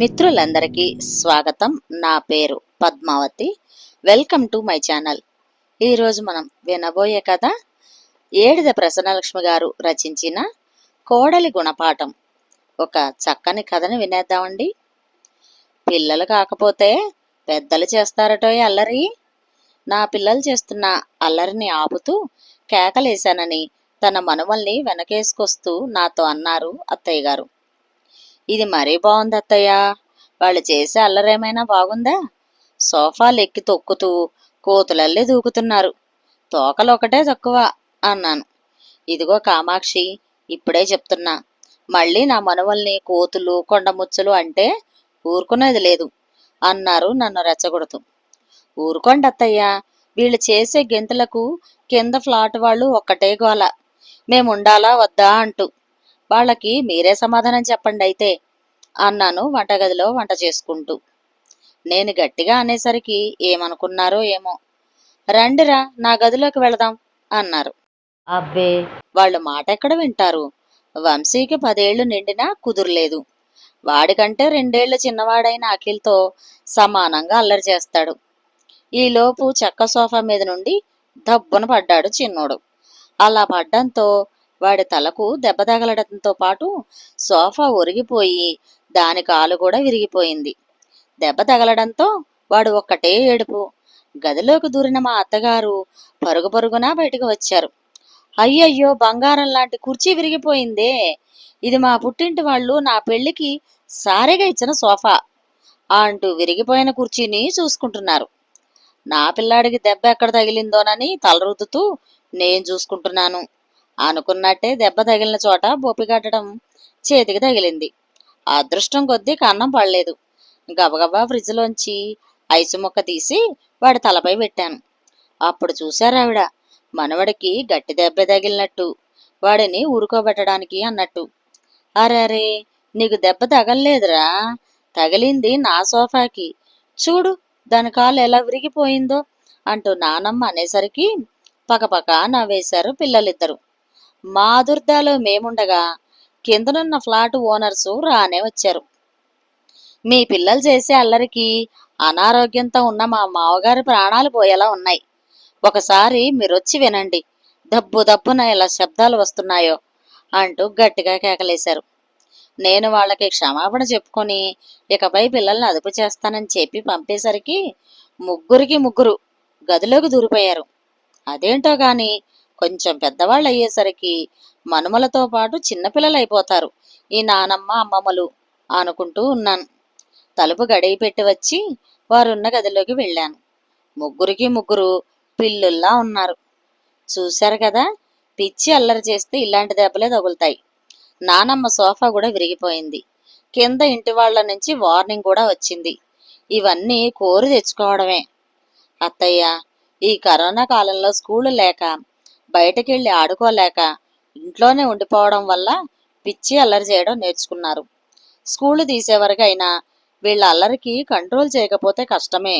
మిత్రులందరికీ స్వాగతం. నా పేరు Padmavathi. Welcome to my channel. ఈరోజు మనం వినబోయే కథ ఏడిద ప్రసన్నలక్ష్మి గారు రచించిన కోడలి గుణపాఠం. ఒక చక్కని కథను వినేద్దామండి. పిల్లలు కాకపోతే పెద్దలు చేస్తారటో అల్లరి. నా పిల్లలు చేస్తున్న అల్లరిని ఆపుతూ కేకలేశానని తన మనుమల్ని వెనకేసుకొస్తూ నాతో అన్నారు అత్తయ్య గారు. ఇది మరీ బాగుంది అత్తయ్య వాళ్ళు చేసే అల్లరేమైనా బాగుందా? సోఫాలు ఎక్కి తొక్కుతూ కోతులల్లే దూకుతున్నారు. తోకలు ఒకటే తక్కువ అన్నాను. ఇదిగో కామాక్షి ఇప్పుడే చెప్తున్నా. మళ్ళీ నా మనవల్ని కోతులు కొండముచ్చులు అంటే ఊరుకునేది లేదు అన్నారు నన్ను రెచ్చగొడుతూ. ఊరుకోండి అత్తయ్య వీళ్ళు చేసే గెంతులకు కింద ఫ్లాట్ వాళ్ళు ఒక్కటే గోల. మేముండాలా వద్దా అంటూ వాళ్ళకి మీరే సమాధానం చెప్పండి అయితే అన్నాను వంటగదిలో వంట చేసుకుంటూ. నేను గట్టిగా అనేసరికి ఏమనుకున్నారో ఏమో. రండిరా నా గదిలోకి వెళదాం అన్నారు. అబ్బే. వాళ్ళు మాట ఎక్కడ వింటారు? వంశీకి పదేళ్ళు నిండినా కుదురులేదు. వాడికంటే రెండేళ్ళు చిన్నవాడైన అఖిల్తో సమానంగా అల్లరి చేస్తాడు. ఈలోపు చెక్క సోఫా మీద నుండి దబ్బున పడ్డాడు చిన్నోడు. అలా పడ్డంతో వాడి తలకు దెబ్బ తగలడంతో పాటు సోఫా ఒరిగిపోయి దాని కాలు కూడా విరిగిపోయింది. దెబ్బ తగలడంతో వాడు ఒక్కటే ఏడుపు. గదిలోకి దూరిన మా అత్తగారు పరుగు పరుగున బయటకు వచ్చారు. అయ్యయ్యో బంగారం లాంటి కుర్చీ విరిగిపోయిందే. ఇది మా పుట్టింటి వాళ్ళు నా పెళ్ళికి సారీగా ఇచ్చిన సోఫా అంటూ విరిగిపోయిన కుర్చీని చూసుకుంటున్నారు. నా పిల్లాడికి దెబ్బ ఎక్కడ తగిలిందోనని తలరుద్దుతూ నేను చూసుకుంటున్నాను. అనుకున్నట్టే దెబ్బ తగిలిన చోట బొప్పిగట్టడం చేతికి తగిలింది. అదృష్టం కొద్దీ కన్నం పడలేదు. గబగబా ఫ్రిడ్జ్లోంచి ఐసు ముక్క తీసి వాడి తలపై పెట్టాను. అప్పుడు చూశారావిడ మనవడికి గట్టి దెబ్బ తగిలినట్టు వాడిని ఊరుకోబెట్టడానికి అన్నట్టు. అరే అరే నీకు దెబ్బ తగలలేదురా. తగిలింది నా సోఫాకి. చూడు దాని కాలు ఎలా విరిగిపోయిందో అంటూ నానమ్మ అనేసరికి పకపక నవ్వేశారు పిల్లలిద్దరూ. మా దుర్దాలో మేముండగా కిందనున్న ఫ్లాట్ ఓనర్సు రానే వచ్చారు. మీ పిల్లలు చేసే అల్లరికి అనారోగ్యంతో ఉన్న మా మావగారి ప్రాణాలు పోయేలా ఉన్నాయి. ఒకసారి మీరొచ్చి వినండి దబ్బు దబ్బున ఎలా శబ్దాలు వస్తున్నాయో అంటూ గట్టిగా కేకలేశారు. నేను వాళ్ళకి క్షమాపణ చెప్పుకొని ఇకపై పిల్లల్ని అదుపు చేస్తానని చెప్పి పంపేసరికి ముగ్గురికి ముగ్గురు గదిలోకి దూరిపోయారు. అదేంటో గాని కొంచెం పెద్దవాళ్ళు అయ్యేసరికి మనుమలతో పాటు చిన్నపిల్లలు అయిపోతారు ఈ నానమ్మ అమ్మమ్మలు అనుకుంటూ ఉన్నాను. తలుపు గడియ పెట్టి వచ్చి వారున్న గదిలోకి వెళ్ళాను. ముగ్గురికి ముగ్గురు పిల్లుల్లా ఉన్నారు. చూశారు కదా పిచ్చి అల్లరి చేస్తే ఇలాంటి దెబ్బలే తగులుతాయి. నానమ్మ సోఫా కూడా విరిగిపోయింది. కింద ఇంటి వాళ్ళ నుంచి వార్నింగ్ కూడా వచ్చింది. ఇవన్నీ కోరి తెచ్చుకోవడమే. అత్తయ్య ఈ కరోనా కాలంలో స్కూళ్ళు లేక బయటకెళ్ళి ఆడుకోలేక ఇంట్లోనే ఉండిపోవడం వల్ల పిచ్చి అల్లరి చేయడం నేర్చుకున్నారు. స్కూళ్ళు తీసేవరకైనా వీళ్ళ అల్లరికి కంట్రోల్ చేయకపోతే కష్టమే.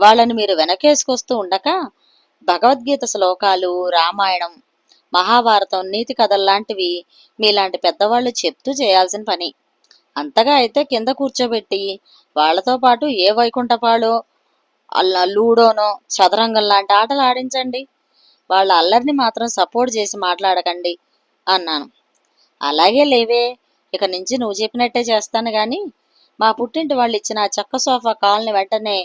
వాళ్ళని మీరు వెనకేసుకొస్తూ ఉండక భగవద్గీత శ్లోకాలు రామాయణం మహాభారతం నీతి కథల్లాంటివి మీలాంటి పెద్దవాళ్ళు చెప్తూ చేయాల్సిన పని. అంతగా అయితే కింద కూర్చోబెట్టి వాళ్ళతో పాటు ఏ వైకుంఠపాడో అల్ల లూడోనో చదరంగం లాంటి ఆటలు ఆడించండి. వాళ్ళ అల్లరిని మాత్రం సపోర్ట్ చేసి మాట్లాడకండి అన్నాను. అలాగే లేవే ఇక నుంచి నువ్వు చెప్పినట్టే చేస్తాను కానీ మా పుట్టింటి వాళ్ళు ఇచ్చిన చెక్క సోఫా కాల్ని వెంటనే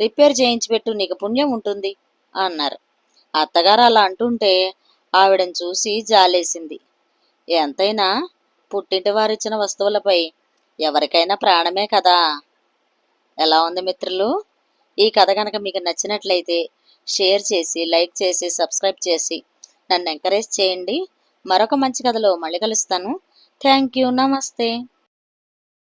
రిపేర్ చేయించి పెట్టు నీకు పుణ్యం ఉంటుంది అన్నారు. అత్తగారు అలా అంటుంటే ఆవిడని చూసి జాలేసింది. ఎంతైనా పుట్టింటి వారిచ్చిన వస్తువులపై ఎవరికైనా ప్రాణమే కదా. ఎలా ఉంది మిత్రులు? ఈ కథ కనుక మీకు నచ్చినట్లయితే షేర్ చేసి లైక్ చేసి సబ్స్క్రైబ్ చేసి నన్ను ఎంకరేజ్ చేయండి. మరొక మంచి కథలో మళ్ళీ కలుస్తాను. Thank you. నమస్తే.